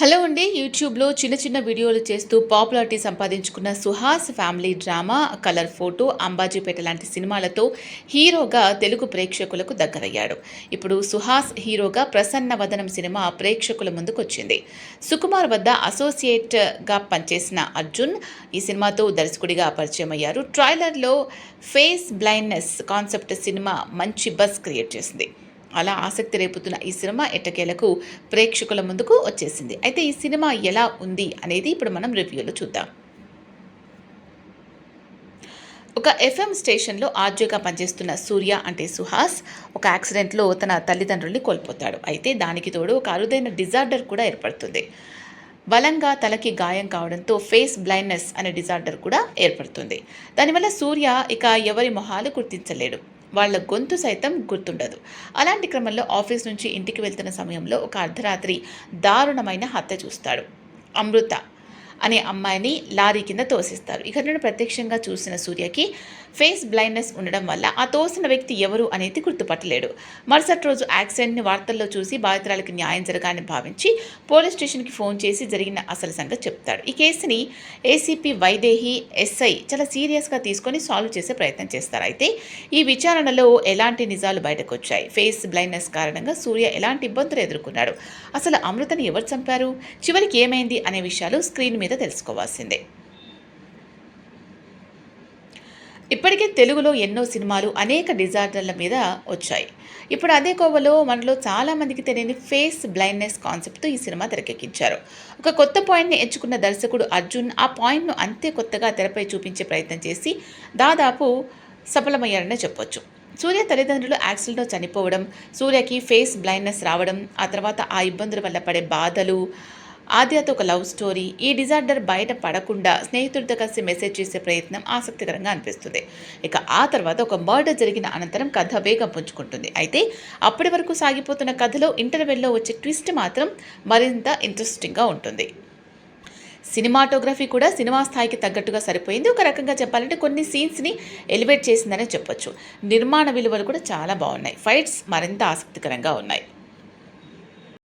Hello అండి. యూట్యూబ్లో చిన్న చిన్న వీడియోలు చేస్తూ పాపులారిటీ సంపాదించుకున్న Suhas family drama colour photo Ambajipeta లాంటి సినిమాలతో హీరోగా తెలుగు ప్రేక్షకులకు దగ్గరయ్యాడు. ఇప్పుడు సుహాస్ హీరోగా ప్రసన్న వదనం సినిమా ప్రేక్షకుల ముందుకొచ్చింది. సుకుమార్ వద్ద అసోసియేట్గా పనిచేసిన అర్జున్ ఈ సినిమాతో దర్శకుడిగా పరిచయం అయ్యారు ట్రైలర్లో ఫేస్ బ్లైండ్నెస్ కాన్సెప్ట్ సినిమా మంచి బస్ క్రియేట్ చేసింది. అలా ఆసక్తి రేపుతున్న ఈ సినిమా ఎట్టకేలకు ప్రేక్షకుల ముందుకు వచ్చేసింది. అయితే ఈ సినిమా ఎలా ఉంది అనేది ఇప్పుడు మనం రివ్యూలో చూద్దాం. ఒక ఎఫ్ఎం స్టేషన్లో ఆర్జీగా పనిచేస్తున్న సూర్య అంటే సుహాస్ ఒక యాక్సిడెంట్లో తన తల్లిదండ్రుల్ని కోల్పోతాడు. అయితే దానికి తోడు ఒక అరుదైన డిజార్డర్ కూడా ఏర్పడుతుంది. బలంగా తలకి గాయం కావడంతో ఫేస్ బ్లైండ్నెస్ అనే డిజార్డర్ కూడా ఏర్పడుతుంది. దానివల్ల సూర్య ఇక ఎవరి మొహాలు గుర్తించలేడు. వాళ్ళ గొంతు సైతం గుర్తుండదు. అలాంటి క్రమంలో ఆఫీస్ నుంచి ఇంటికి వెళ్తున్న సమయంలో ఒక అర్ధరాత్రి దారుణమైన హత్య చూస్తాడు. అమృత అనే అమ్మాయిని లారీ కింద తోసిస్తారు. ఈ ఘటనను ప్రత్యక్షంగా చూసిన సూర్యకి ఫేస్ బ్లైండ్నెస్ ఉండడం వల్ల ఆ తోసిన వ్యక్తి ఎవరు అనేది గుర్తుపట్టలేడు. మరుసటి రోజు యాక్సిడెంట్ని వార్తల్లో చూసి బాధితురాలకి న్యాయం జరగాలని భావించి పోలీస్ స్టేషన్కి ఫోన్ చేసి జరిగిన అసలు సంగతి చెప్తాడు. ఈ కేసుని ఏసీపీ వైదేహి ఎస్ఐ చాలా సీరియస్గా తీసుకొని సాల్వ్ చేసే ప్రయత్నం చేస్తారు. అయితే ఈ విచారణలో ఎలాంటి నిజాలు బయటకు వచ్చాయి ఫేస్ బ్లైండ్నెస్ కారణంగా సూర్య ఎలాంటి ఇబ్బందులు ఎదుర్కొన్నాడు? అసలు అమృతని ఎవరు చంపారు? చివరికి ఏమైంది? అనే విషయాలు స్క్రీన్ మీద మీద తెలుసుకోవాల్సిందే. ఇప్పటికే తెలుగులో ఎన్నో సినిమాలు అనేక డిజార్డర్ల మీద వచ్చాయి. ఇప్పుడు అదే కోవలో మనలో చాలామందికి తెలియని ఫేస్ బ్లైండ్నెస్ కాన్సెప్ట్తో ఈ సినిమా తెరకెక్కించారు. ఒక కొత్త పాయింట్ని ఎంచుకున్న దర్శకుడు అర్జున్ ఆ పాయింట్ను అంతే కొత్తగా తెరపై చూపించే ప్రయత్నం చేసి దాదాపు సఫలమయ్యారనే చెప్పొచ్చు. సూర్య తల్లిదండ్రులు యాక్సిడెంట్లో చనిపోవడం సూర్యకి ఫేస్ బ్లైండ్నెస్ రావడం ఆ తర్వాత ఆ ఇబ్బందుల వల్ల పడే బాధలు ఆద్యతో ఒక లవ్ స్టోరీ. ఈ డిజార్డర్ బయట పడకుండా స్నేహితుడితో కలిసి మెసేజ్ చేసే ప్రయత్నం ఆసక్తికరంగా అనిపిస్తుంది. ఇక ఆ తర్వాత ఒక మర్డర్ జరిగిన అనంతరం కథ వేగం పుంజుకుంటుంది. అయితే అప్పటి వరకు సాగిపోతున్న కథలో ఇంటర్వెల్లో వచ్చే ట్విస్ట్ మాత్రం మరింత ఇంట్రెస్టింగ్గా ఉంటుంది. సినిమాటోగ్రఫీ కూడా సినిమా స్థాయికి తగ్గట్టుగా సరిపోయింది. ఒక రకంగా చెప్పాలంటే కొన్ని సీన్స్ని ఎలివేట్ చేసిందనే చెప్పొచ్చు. నిర్మాణ విలువలు కూడా చాలా బాగున్నాయి. ఫైట్స్ మరింత ఆసక్తికరంగా ఉన్నాయి.